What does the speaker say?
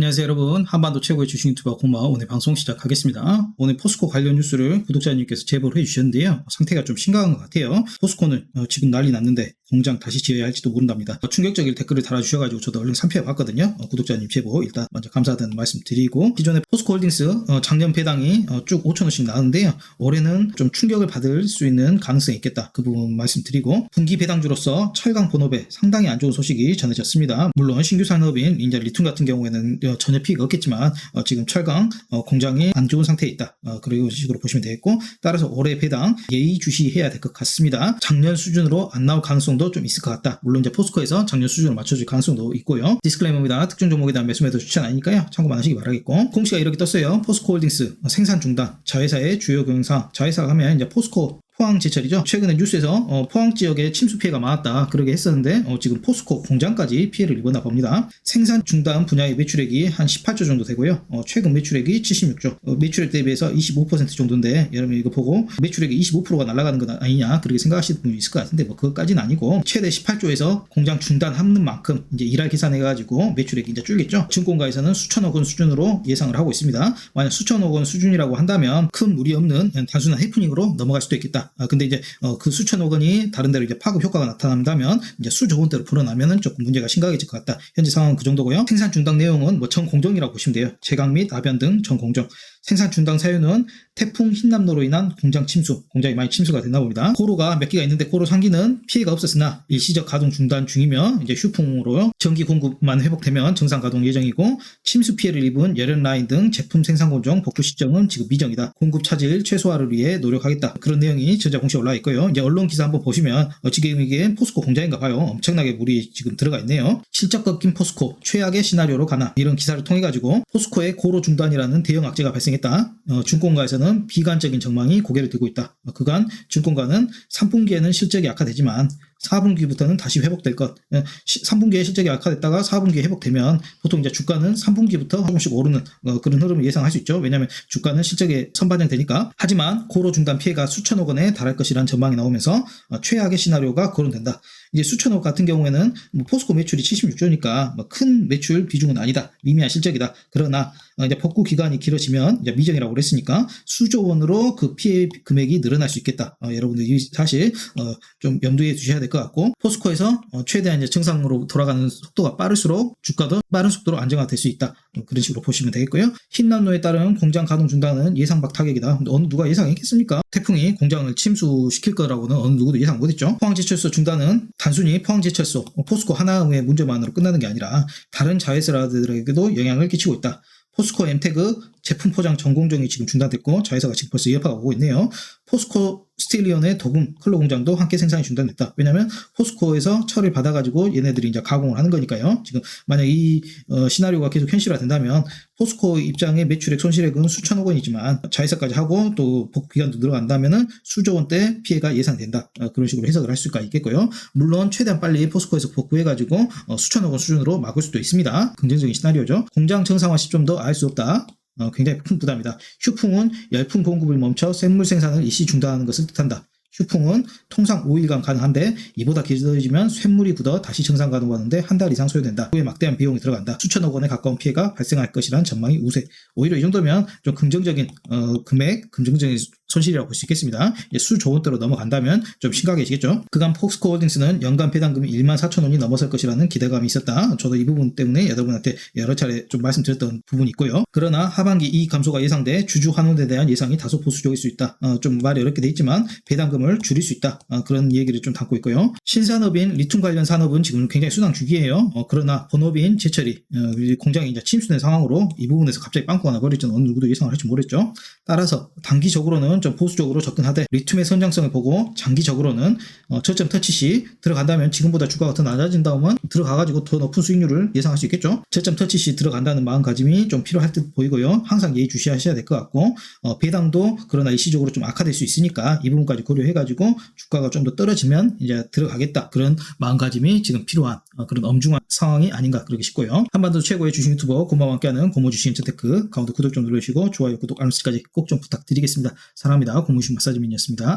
안녕하세요 여러분. 한반도 최고의 주식 유튜버 고마. 오늘 방송 시작하겠습니다. 오늘 포스코 관련 뉴스를 구독자님께서 제보를 해주셨는데요. 상태가 좀 심각한 것 같아요. 포스코는 어, 지금 난리 났는데 공장 다시 지어야 할지도 모른답니다. 어, 충격적인 댓글을 달아주셔가지고 저도 얼른 살펴봤거든요. 어, 구독자님 제보 일단 먼저 감사하다는 말씀 드리고 기존에 포스코 홀딩스 어, 작년 배당이 어, 쭉 5천원씩 나왔는데요. 올해는 좀 충격을 받을 수 있는 가능성이 있겠다. 그 부분 말씀드리고 분기 배당주로서 철강 본업에 상당히 안 좋은 소식이 전해졌습니다. 물론 신규 산업인 이제 리튬 같은 경우에는 어, 전혀 피해가 없겠지만 어, 지금 철강 어, 공장이 안 좋은 상태에 있다. 어, 그리고 식으로 보시면 되겠고 따라서 올해 배당 예의 주시해야 될 것 같습니다. 작년 수준으로 안 나올 가능성 도 좀 있을 것 같다. 물론 이제 포스코에서 작년 수준으로 맞춰줄 가능성도 있고요. 디스클레이머입니다. 특정 종목에 대한 매수 매도 추천 아니니까요. 참고만 하시기 바라겠고 공시가 이렇게 떴어요. 포스코 홀딩스 어, 생산 중단 자회사의 주요 경영상 자회사가 하면 이제 포스코 포항 제철이죠. 최근에 뉴스에서 어, 포항 지역에 침수 피해가 많았다 그러게 했었는데 어, 지금 포스코 공장까지 피해를 입었나 봅니다. 생산 중단 분야의 매출액이 한 18조 정도 되고요. 어, 최근 매출액이 76조. 어, 매출액 대비해서 25% 정도인데 여러분 이거 보고 매출액이 25%가 날아가는 건 아니냐 그렇게 생각하시는 분이 있을 것 같은데 뭐 그것까지는 아니고 최대 18조에서 공장 중단하는 만큼 이제 일할 계산해가지고 매출액이 이제 줄겠죠. 증권가에서는 수천억 원 수준으로 예상을 하고 있습니다. 만약 수천억 원 수준이라고 한다면 큰 무리 없는 단순한 해프닝으로 넘어갈 수도 있겠다. 아, 근데 이제 어, 그 수천억 원이 다른 데로 이제 파급 효과가 나타난다면 이제 수조 원대로 불어나면은 조금 문제가 심각해질 것 같다. 현재 상황은 그 정도고요. 생산 중단 내용은 뭐 전공정이라고 보시면 돼요. 제강 및 아변 등 전공정. 생산 중단 사유는 태풍 흰남노로 인한 공장 침수, 공장이 많이 침수가 됐나 봅니다. 고로가 몇 개가 있는데 고로 상기는 피해가 없었으나 일시적 가동 중단 중이며 이제 휴풍으로 전기 공급만 회복되면 정상 가동 예정이고 침수 피해를 입은 열연 라인 등 제품 생산 공정 복구 시점은 지금 미정이다. 공급 차질 최소화를 위해 노력하겠다. 그런 내용이 전자 공시에 올라와 있고요. 이제 언론 기사 한번 보시면 어, 지금 이게 포스코 공장인가 봐요. 엄청나게 물이 지금 들어가 있네요. 실적 꺾인 포스코 최악의 시나리오로 가나 이런 기사를 통해 가지고 포스코의 고로 중단이라는 대형 악재가 발생했 다. 어, 증권가에서는 비관적인 전망이 고개를 들고 있다. 어, 그간 증권가는 3분기에는 실적이 악화되지만 4분기부터는 다시 회복될 것. 3분기에 실적이 악화됐다가 4분기에 회복되면 보통 이제 주가는 3분기부터 조금씩 오르는 어, 그런 흐름을 예상할 수 있죠. 왜냐하면 주가는 실적에 선반영되니까. 하지만 고로 중단 피해가 수천억 원에 달할 것이라는 전망이 나오면서 어, 최악의 시나리오가 거론된다. 이제 수천억 같은 경우에는 뭐 포스코 매출이 76조니까 뭐큰 매출 비중은 아니다. 미미한 실적이다. 그러나 어, 이제 복구 기간이 길어지면 이제 미정이라고 그랬으니까 수조 원으로 그 피해 금액이 늘어날 수 있겠다. 어, 여러분들 이 사실 어, 좀 염두에 두셔야 될것 같고 포스코에서 어, 최대한 이제 정상으로 돌아가는 속도가 빠를수록 주가도 빠른 속도로 안정화 될 수 있다. 어, 그런 식으로 보시면 되겠고요. 흰난로에 따른 공장 가동 중단은 예상 밖 타격이다. 어느 누가 예상했겠습니까? 태풍이 공장을 침수시킬 거라고는 어느 누구도 예상 못했죠. 포항제철소 중단은 단순히 포항제철소, 어, 포스코 하나의 문제만으로 끝나는 게 아니라 다른 자회사들에게도 영향을 끼치고 있다. 포스코 엠테그 제품 포장 전공정이 지금 중단됐고 자회사가 지금 벌써 여파가 오고 있네요. 포스코 스틸리온의 도금 클로 공장도 함께 생산이 중단됐다. 왜냐하면 포스코에서 철을 받아가지고 얘네들이 이제 가공을 하는 거니까요. 지금 만약 이 어, 시나리오가 계속 현실화된다면 포스코 입장의 매출액 손실액은 수천억 원이지만 자회사까지 하고 또 복구 기간도 들어간다면은 수조 원대 피해가 예상된다. 어, 그런 식으로 해석을 할 수가 있겠고요. 물론 최대한 빨리 포스코에서 복구해가지고 어, 수천억 원 수준으로 막을 수도 있습니다. 긍정적인 시나리오죠. 공장 정상화 시점도 알수 없다. 어, 굉장히 큰 부담이다. 휴풍은 열풍 공급을 멈춰 샘물 생산을 일시 중단하는 것을 뜻한다. 휴풍은 통상 5일간 가능한데 이보다 길어지면 쇳물이 굳어 다시 정상 가동하는데 한 달 이상 소요된다. 후에 막대한 비용이 들어간다. 수천억 원에 가까운 피해가 발생할 것이란 전망이 우세. 오히려 이 정도면 좀 긍정적인 어, 금액, 긍정적인 손실이라고 볼 수 있겠습니다. 수 좋은 대로 넘어간다면 좀 심각해지겠죠. 그간 폭스코 홀딩스는 연간 배당금이 1만 4천 원이 넘어설 것이라는 기대감이 있었다. 저도 이 부분 때문에 여러분한테 여러 차례 좀 말씀드렸던 부분이 있고요. 그러나 하반기 이익 감소가 예상돼 주주 환원에 대한 예상이 다소 보수적일 수 있다. 어, 좀 말이 어렵게 돼 있지만 배당금을 줄일 수 있다. 어, 그런 얘기를 좀 담고 있고요. 신산업인 리튬 관련 산업은 지금 굉장히 수당 주기예요. 어, 그러나 본업인 제철이 어, 공장이 이제 침수된 상황으로 이 부분에서 갑자기 빵꾸가 나버릴지는 어느 누구도 예상을 할지 모르겠죠. 따라서 단기적으로는 좀 보수적으로 접근하되 리튬의 선장성을 보고 장기적으로는 어, 저점 터치 시 들어간다면 지금보다 주가가 더 낮아진다면 들어가가지고 더 높은 수익률을 예상할 수 있겠죠. 저점 터치 시 들어간다는 마음가짐이 좀 필요할 듯 보이고요. 항상 예의주시하셔야 될 것 같고 어, 배당도 그러나 일시적으로 좀 악화될 수 있으니까 이 부분까지 고려해가지고 주가가 좀 더 떨어지면 이제 들어가겠다 그런 마음가짐이 지금 필요한 어, 그런 엄중한 상황이 아닌가 그러기 싶고요. 한반도 최고의 주식 유튜버 고마워 함께하는 고모 주식 인터테크 가운데 구독 좀 눌러주시고 좋아요 구독 알람 설정까지 꼭 좀 부탁드리겠습니다. 사랑합니다. 고무신 마사지민이었습니다.